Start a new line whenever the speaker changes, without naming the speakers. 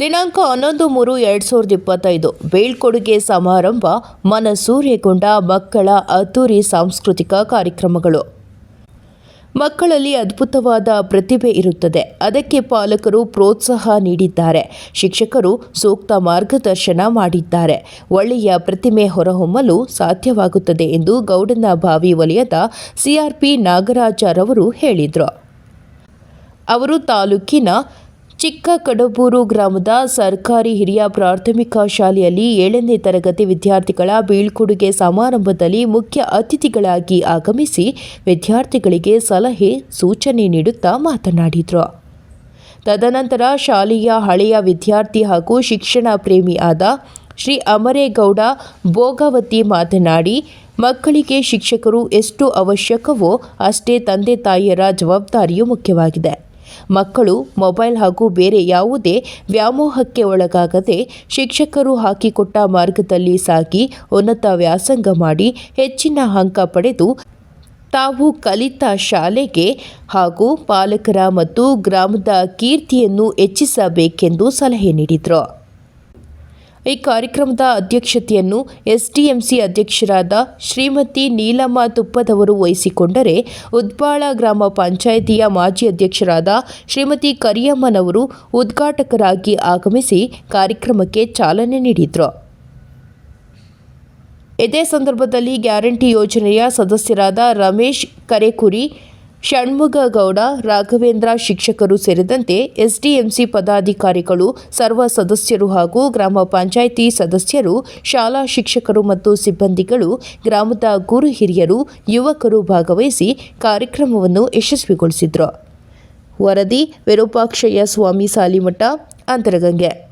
ದಿನಾಂಕ ಹನ್ನೊಂದು ಮೂರು ಎರಡು ಸಾವಿರದ ಇಪ್ಪತ್ತೈದು. ಬೀಳ್ಕೊಡುಗೆ ಸಮಾರಂಭ, ಮನಸೂರೆಗೊಂಡ ಮಕ್ಕಳ ಅದ್ದೂರಿ ಸಾಂಸ್ಕೃತಿಕ ಕಾರ್ಯಕ್ರಮಗಳು. ಮಕ್ಕಳಲ್ಲಿ ಅದ್ಭುತವಾದ ಪ್ರತಿಭೆ ಇರುತ್ತದೆ. ಅದಕ್ಕೆ ಪಾಲಕರು ಪ್ರೋತ್ಸಾಹ ನೀಡಿದ್ದಾರೆ. ಶಿಕ್ಷಕರು ಸೂಕ್ತ ಮಾರ್ಗದರ್ಶನ ಮಾಡಿದ್ದಾರೆ. ಒಳ್ಳೆಯ ಪ್ರತಿಮೆ ಹೊರಹೊಮ್ಮಲು ಸಾಧ್ಯವಾಗುತ್ತದೆ ಎಂದು ಗೌಡನ ಗೌಡನಬಾವಿ ವಲಯದ ಸಿಆರ್ಪಿ ನಾಗರಾಜರವರು ಹೇಳಿದರು. ಅವರು ತಾಲೂಕಿನ ಚಿಕ್ಕ ಕಡಬೂರು ಗ್ರಾಮದ ಸರ್ಕಾರಿ ಹಿರಿಯ ಪ್ರಾಥಮಿಕ ಶಾಲೆಯಲ್ಲಿ ಏಳನೇ ತರಗತಿ ವಿದ್ಯಾರ್ಥಿಗಳ ಬೀಳ್ಕೊಡುಗೆ ಸಮಾರಂಭದಲ್ಲಿ ಮುಖ್ಯ ಅತಿಥಿಗಳಾಗಿ ಆಗಮಿಸಿ ವಿದ್ಯಾರ್ಥಿಗಳಿಗೆ ಸಲಹೆ, ಸೂಚನೆ ನೀಡುತ್ತಾ ಮಾತನಾಡಿದರು. ತದನಂತರ ಶಾಲೆಯ ಹಳೆಯ ವಿದ್ಯಾರ್ಥಿ ಹಾಗೂ ಶಿಕ್ಷಣ ಪ್ರೇಮಿ ಆದ ಶ್ರೀ ಅಮರೇಗೌಡ ಭೋಗಾವತಿ ಮಾತನಾಡಿ, ಮಕ್ಕಳಿಗೆ ಶಿಕ್ಷಕರು ಎಷ್ಟು ಅವಶ್ಯಕವೋ ಅಷ್ಟೇ ತಂದೆ ತಾಯಿಯರ ಜವಾಬ್ದಾರಿಯೂ ಮುಖ್ಯವಾಗಿದೆ. ಮಕ್ಕಳು, ಮೊಬೈಲ್ ಹಾಗೂ ಬೇರೆ ಯಾವುದೇ ವ್ಯಾಮೋಹಕ್ಕೆ ಒಳಗಾಗದೆ ಶಿಕ್ಷಕರು ಹಾಕಿಕೊಟ್ಟ ಮಾರ್ಗದಲ್ಲಿ ಸಾಗಿ ಉನ್ನತ ವ್ಯಾಸಂಗ ಮಾಡಿ ಹೆಚ್ಚಿನ ಅಂಕ ಪಡೆದು ತಾವು ಕಲಿತ ಶಾಲೆಗೆ ಹಾಗೂ ಪಾಲಕರ ಮತ್ತು ಗ್ರಾಮದ ಕೀರ್ತಿಯನ್ನು ಹೆಚ್ಚಿಸಬೇಕೆಂದು ಸಲಹೆ ನೀಡಿದರು. ಈ ಕಾರ್ಯಕ್ರಮದ ಅಧ್ಯಕ್ಷತೆಯನ್ನು ಎಸ್ಡಿಎಂಸಿ ಅಧ್ಯಕ್ಷರಾದ ಶ್ರೀಮತಿ ನೀಲಮ್ಮ ತುಪ್ಪದವರು ವಹಿಸಿಕೊಂಡರೆ ಉದ್ಬಾಳ ಗ್ರಾಮ ಪಂಚಾಯಿತಿಯ ಮಾಜಿ ಅಧ್ಯಕ್ಷರಾದ ಶ್ರೀಮತಿ ಕರಿಯಮ್ಮನವರು ಉದ್ಘಾಟಕರಾಗಿ ಆಗಮಿಸಿ ಕಾರ್ಯಕ್ರಮಕ್ಕೆ ಚಾಲನೆ ನೀಡಿದರು. ಇದೇ ಸಂದರ್ಭದಲ್ಲಿ ಗ್ಯಾರಂಟಿ ಯೋಜನೆಯ ಸದಸ್ಯರಾದ ರಮೇಶ್ ಕರೆಕುರಿ ಷಣ್ಮುಗಗೌಡ, ರಾಘವೇಂದ್ರ ಶಿಕ್ಷಕರು ಸೇರಿದಂತೆ ಎಸ್ಡಿಎಂಸಿ ಪದಾಧಿಕಾರಿಗಳು, ಸರ್ವ ಸದಸ್ಯರು ಹಾಗೂ ಗ್ರಾಮ ಪಂಚಾಯಿತಿ ಸದಸ್ಯರು, ಶಾಲಾ ಶಿಕ್ಷಕರು ಮತ್ತು ಸಿಬ್ಬಂದಿಗಳು, ಗ್ರಾಮದ ಗುರು ಹಿರಿಯರು, ಯುವಕರು ಭಾಗವಹಿಸಿ ಕಾರ್ಯಕ್ರಮವನ್ನು ಯಶಸ್ವಿಗೊಳಿಸಿದರು. ವರದಿ ವಿರೂಪಾಕ್ಷಯ್ಯ ಸ್ವಾಮಿ ಸಾಲಿಮಠ, ಅಂತರಗಂಗೆ.